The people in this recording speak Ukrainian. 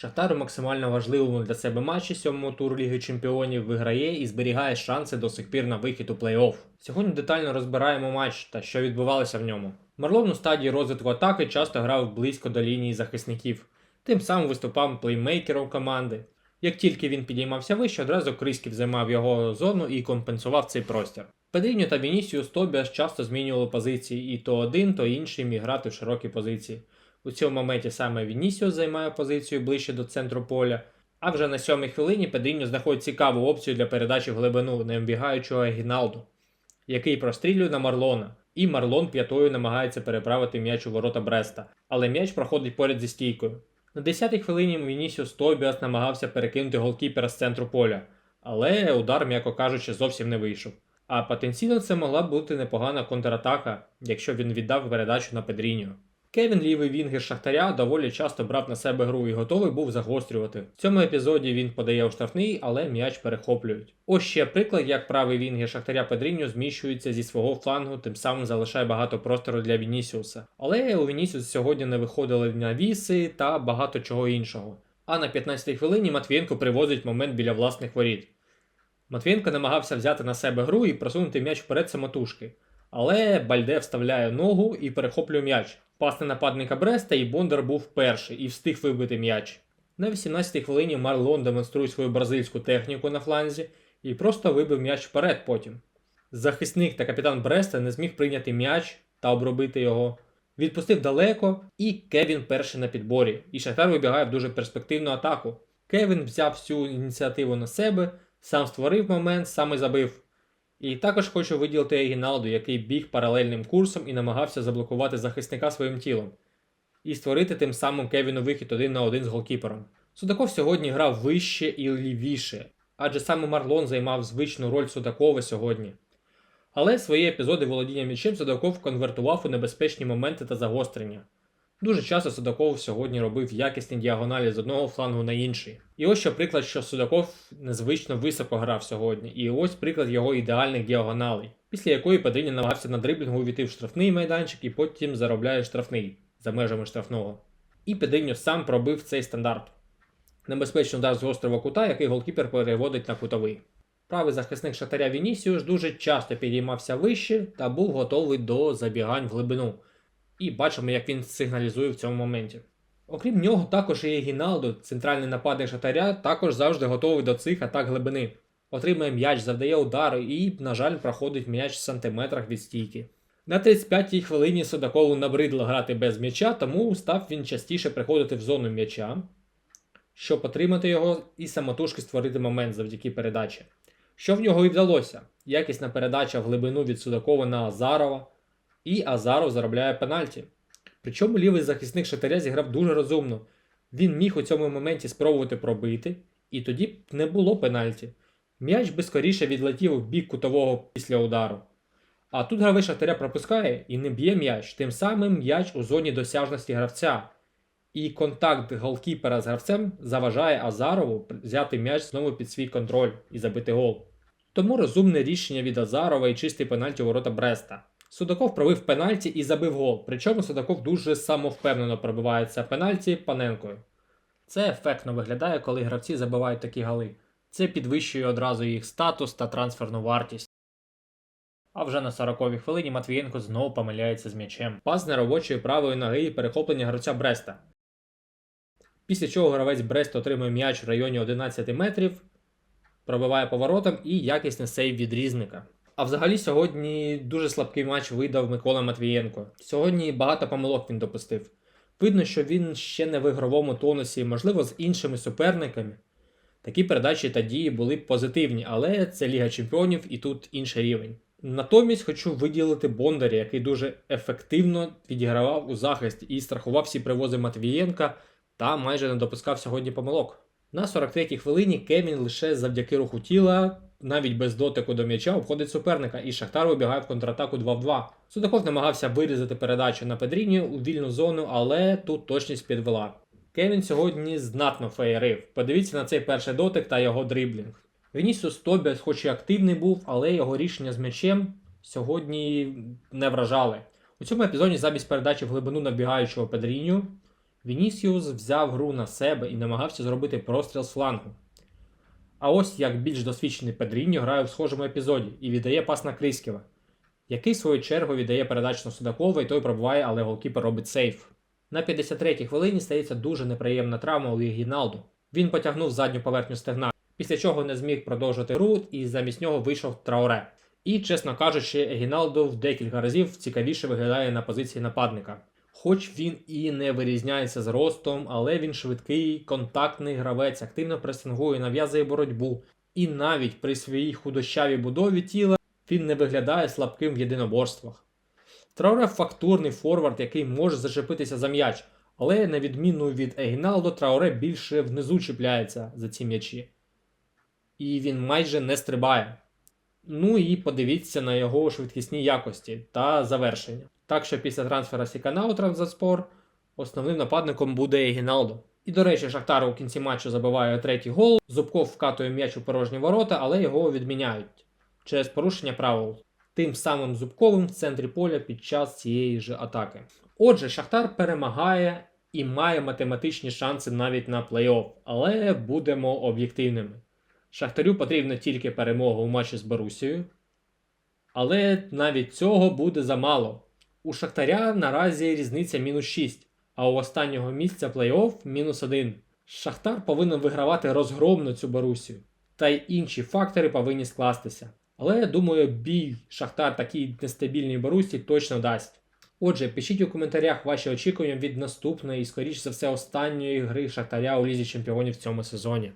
Шахтар у максимально важливому для себе матчі сьомому туру Ліги Чемпіонів виграє і зберігає шанси до сих пір на вихід у плей-офф. Сьогодні детально розбираємо матч та що відбувалося в ньому. Марлон у стадії розвитку атаки часто грав близько до лінії захисників, тим самим виступав плеймейкером команди. Як тільки він підіймався вище, одразу Криськів займав його зону і компенсував цей простір. Педріньо та Вінісіус Тобіас часто змінювали позиції, і то один, то інший міг грати в широкі позиції. У цьому моменті саме Вінісіус займає позицію ближче до центру поля, а вже на сьомій хвилині Педріньо знаходить цікаву опцію для передачі в глибину необігаючого Гіналду, який прострілює на Марлона. І Марлон п'ятою намагається переправити м'яч у ворота Бреста, але м'яч проходить поряд зі стійкою. На 10-й хвилині Вінісіус Тобіас намагався перекинути голкіпера з центру поля, але удар, м'яко кажучи, зовсім не вийшов. А потенційно це могла бути непогана контратака, якщо він віддав передачу на Педріньо. Кевін, лівий вінгер Шахтаря, доволі часто брав на себе гру і готовий був загострювати. В цьому епізоді він подає у штрафний, але м'яч перехоплюють. Ось ще приклад, як правий вінгер Шахтаря Педріньо зміщується зі свого флангу, тим самим залишає багато простору для Вінісіуса. Але у Вінісіус сьогодні не виходили навіси та багато чого іншого. А на 15-й хвилині Матвієнко привозить момент біля власних воріт. Матвієнко намагався взяти на себе гру і просунути м'яч вперед самотужки. Але Бальде вставляє ногу і перехоплює м'яч. Пас на нападника Бреста, і Бондар був перший і встиг вибити м'яч. На 18-й хвилині Марлон демонструє свою бразильську техніку на фланзі і просто вибив м'яч вперед потім. Захисник та капітан Бреста не зміг прийняти м'яч та обробити його. Відпустив далеко, і Кевін перший на підборі. І Шахтар вибігає в дуже перспективну атаку. Кевін взяв всю ініціативу на себе, сам створив момент, сам і забив. І також хочу виділити Егіналду, який біг паралельним курсом і намагався заблокувати захисника своїм тілом, і створити тим самим Кевіну вихід один на один з голкіпером. Судаков сьогодні грав вище і лівіше, адже саме Марлон займав звичну роль Судакова сьогодні. Але свої епізоди володіння м'ячем Судаков конвертував у небезпечні моменти та загострення. Дуже часто Судаков сьогодні робив якісні діагоналі з одного флангу на інший. І ось що приклад, що Судаков незвично високо грав сьогодні. І ось приклад його ідеальних діагоналей, після якої Педріння намагався на дриблінгу увійти в штрафний майданчик і потім заробляє штрафний за межами штрафного. І Педріньо сам пробив цей стандарт. Небезпечний удар з гострого кута, який голкіпер переводить на кутовий. Правий захисник Шахтаря Вінісіус дуже часто підіймався вище та був готовий до забігань в глибину. І бачимо, як він сигналізує в цьому моменті. Окрім нього, також і Гіналдо, центральний нападник Шахтаря, також завжди готовий до цих атак глибини. Отримує м'яч, завдає удари і, на жаль, проходить м'яч в сантиметрах від стійки. На 35-й хвилині Судакову набридло грати без м'яча, тому став він частіше приходити в зону м'яча, щоб отримати його і самотужки створити момент завдяки передачі. Що в нього і вдалося? Якісна передача в глибину від Судакова на Азарова, і Азаров заробляє пенальті. Причому лівий захисник Шахтаря зіграв дуже розумно. Він міг у цьому моменті спробувати пробити, і тоді б не було пенальті. М'яч би скоріше відлетів в бік кутового після удару. А тут гравець Шахтаря пропускає і не б'є м'яч, тим самим м'яч у зоні досяжності гравця. І контакт голкіпера з гравцем заважає Азарову взяти м'яч знову під свій контроль і забити гол. Тому розумне рішення від Азарова і чистий пенальті у ворота Бреста. Судаков пробив пенальті і забив гол. Причому Судаков дуже самовпевнено пробивається пенальті паненкою. Це ефектно виглядає, коли гравці забивають такі голи. Це підвищує одразу їх статус та трансферну вартість. А вже на 40-й хвилині Матвієнко знову помиляється з м'ячем. Пас неробочої правої ноги і перехоплення гравця Бреста. Після чого гравець Брест отримує м'яч в районі 11 метрів, пробиває поворотом і якісний сейв від різника. А взагалі сьогодні дуже слабкий матч видав Микола Матвієнко. Сьогодні багато помилок він допустив. Видно, що він ще не в ігровому тонусі, можливо, з іншими суперниками. Такі передачі та дії були позитивні, але це Ліга Чемпіонів і тут інший рівень. Натомість хочу виділити Бондаря, який дуже ефективно відігравав у захисті і страхував всі привози Матвієнка та майже не допускав сьогодні помилок. На 43-й хвилині Кевін лише завдяки руху тіла, навіть без дотику до м'яча, обходить суперника, і Шахтар вибігає в контратаку 2 в 2. Судаков намагався вирізати передачу на Педріні у вільну зону, але тут точність підвела. Кевін сьогодні знатно феєрив. Подивіться на цей перший дотик та його дриблінг. Вінісіус Тобіас, хоч і активний був, але його рішення з м'ячем сьогодні не вражали. У цьому епізоді замість передачі в глибину набігаючого Педріню Вінісіус взяв гру на себе і намагався зробити простріл з флангу. А ось як більш досвідчений Педріньо грає в схожому епізоді і віддає пас на Крискєва, який в свою чергу віддає передачу на Судакова, і той пробуває, але голкіпер робить сейф. На 53-й хвилині стається дуже неприємна травма у Гіналду. Він потягнув задню поверхню стегна, після чого не зміг продовжити гру, і замість нього вийшов Трауре. І, чесно кажучи, Гіналдо в декілька разів цікавіше виглядає на позиції нападника. Хоч він і не вирізняється зростом, але він швидкий, контактний гравець, активно пресингує, нав'язує боротьбу. І навіть при своїй худощавій будові тіла він не виглядає слабким в єдиноборствах. Трауре фактурний форвард, який може зачепитися за м'яч, але на відміну від Егіналдо, Трауре більше внизу чіпляється за ці м'ячі. І він майже не стрибає. Ну і подивіться на його швидкісні якості та завершення. Так що після трансфера Сікана у Транзаспор основним нападником буде Егіналдо. І до речі, Шахтар у кінці матчу забиває третій гол. Зубков вкатує м'яч у порожні ворота, але його відміняють через порушення правил. Тим самим Зубковим в центрі поля під час цієї ж атаки. Отже, Шахтар перемагає і має математичні шанси навіть на плей-офф, але будемо об'єктивними. Шахтарю потрібна тільки перемога у матчі з Борусією. Але навіть цього буде замало. У Шахтаря наразі різниця мінус 6, а у останнього місця плей-офф мінус 1. Шахтар повинен вигравати розгромно цю Борусію. Та й інші фактори повинні скластися. Але я думаю, бій Шахтар такій нестабільній Борусі точно дасть. Отже, пишіть у коментарях ваші очікування від наступної і, скоріш за все, останньої гри Шахтаря у Лізі Чемпіонів в цьому сезоні.